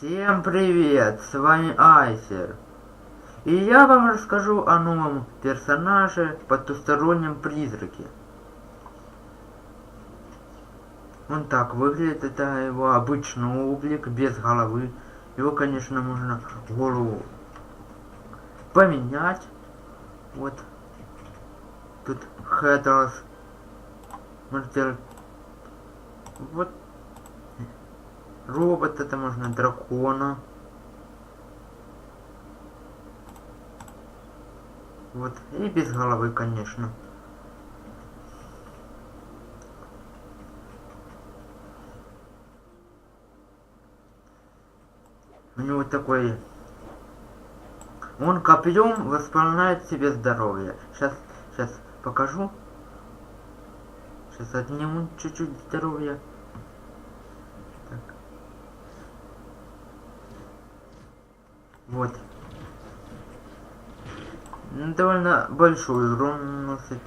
Всем привет, с вами Айсер. И я вам расскажу о новом персонаже потустороннем призраке. Он так выглядит, это его обычный облик, без головы. Его, конечно, можно голову поменять. Вот. Тут. Можете... Вот. Робот это можно, дракона. Вот. И без головы, конечно. У него такой... Он копьем восполняет себе здоровье. Сейчас, сейчас покажу. Сейчас отниму чуть-чуть здоровья. Так. Вот. Довольно большой урон наносит.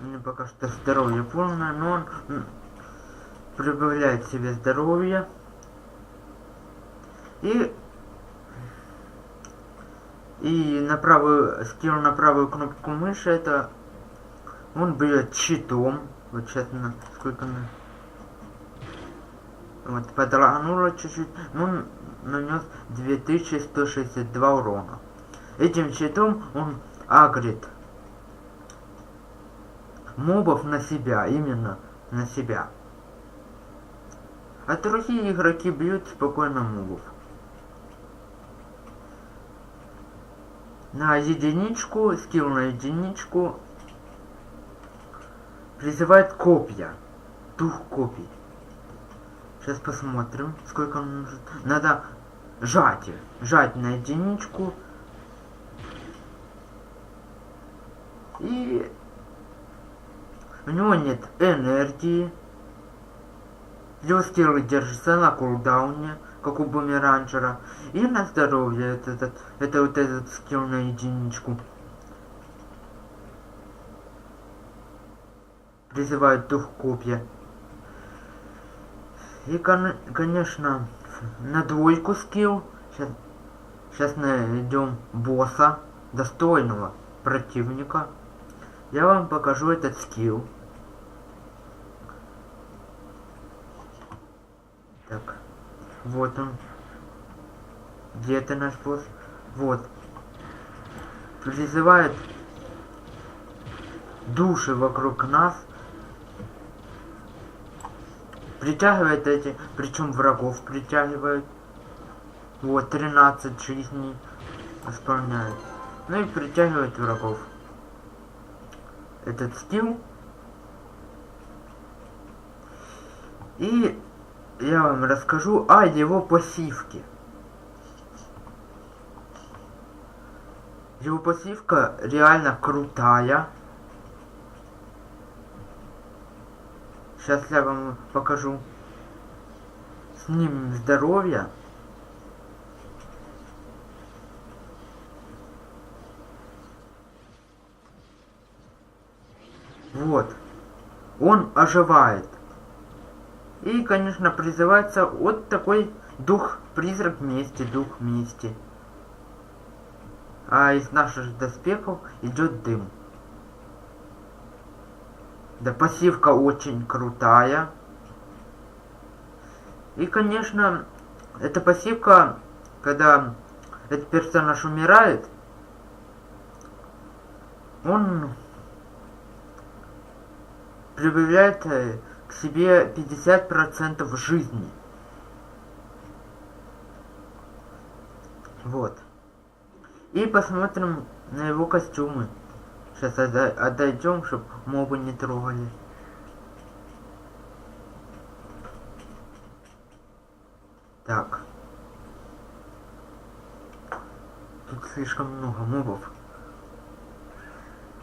У пока что здоровье полное, но он прибавляет себе здоровье. И и на правую скилл на правую кнопку мыши это он бьет щитом. Вот сейчас на сколько на вот подлагнуло чуть-чуть. Ну нанес 2162 урона. Этим щитом он агрит мобов на себя, именно на себя. А другие игроки бьют спокойно мобов. На единичку, скилл на единичку призывает копья. Дух копий. Сейчас посмотрим, сколько он нужен. Надо жать. Жать на единичку. И у него нет энергии. Его скиллы держатся на кулдауне, как у бумеранджера. И на здоровье это, это, это вот этот скилл на единичку. Призывает дух копья. И, конечно, на двойку скилл. Сейчас, сейчас найдем босса, достойного противника. Я вам покажу этот скилл. Так, вот он. Где это наш босс? Вот. Призывает души вокруг нас Притягивает эти, причем врагов притягивает. Вот, 13 жизней исполняет. Ну и притягивает врагов. Этот скилл. И я вам расскажу о его пассивке. Его пассивка реально крутая. Сейчас я вам покажу. С ним здоровье. Вот. Он оживает. И, конечно, призывается вот такой дух-призрак мести, дух мести. А из наших доспехов идет дым. Да, пассивка очень крутая. И, конечно, эта пассивка, когда этот персонаж умирает, он прибавляет э, к себе 50% жизни. Вот. И посмотрим на его костюмы. Сейчас отойдем, чтобы мобы не трогали. Так. Тут слишком много мобов.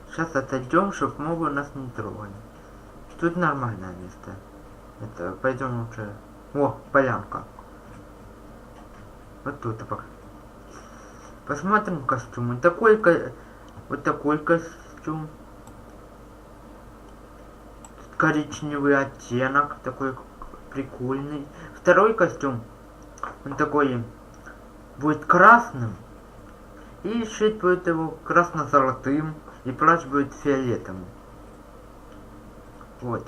Сейчас отойдем, чтобы мобы нас не трогали. Тут нормальное место. Это пойдем лучше. О, полянка. Вот тут пока. Посмотрим костюмы. Такой вот такой костюм костюм. Коричневый оттенок, такой прикольный. Второй костюм, он такой, будет красным. И шить будет его красно-золотым. И плащ будет фиолетовым. Вот.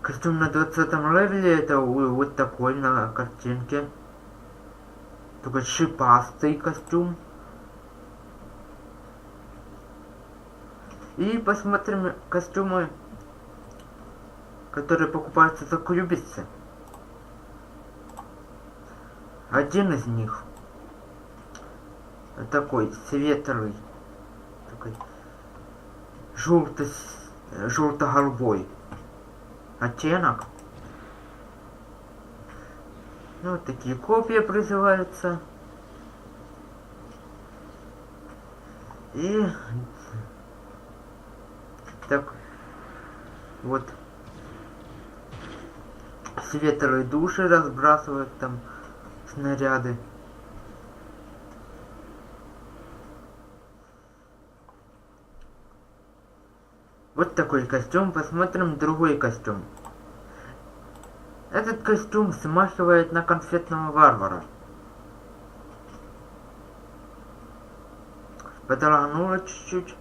Костюм на 20 левеле это вот такой на картинке. Такой шипастый костюм. И посмотрим костюмы, которые покупаются за кулюбицы. Один из них такой светлый, такой желто желто-голубой оттенок. Ну, вот такие копии призываются. И так вот светлые души разбрасывают там снаряды. Вот такой костюм. Посмотрим другой костюм. Этот костюм смахивает на конфетного варвара. Подорогнуло чуть-чуть.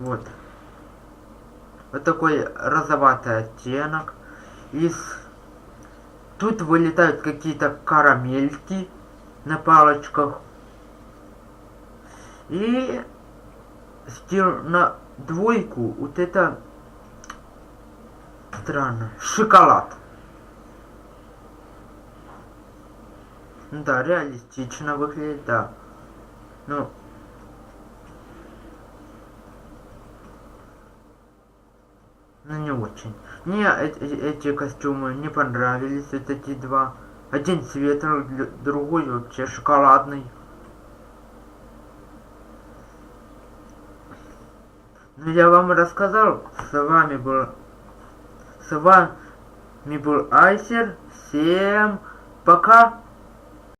Вот. Вот такой розоватый оттенок. Из... Тут вылетают какие-то карамельки на палочках. И стил на двойку вот это странно. Шоколад. Да, реалистично выглядит, да. Ну, ну не очень. Мне эти, эти костюмы не понравились, вот эти два. Один светлый, другой вообще шоколадный. Ну я вам рассказал, с вами был... С вами был Айсер. Всем пока!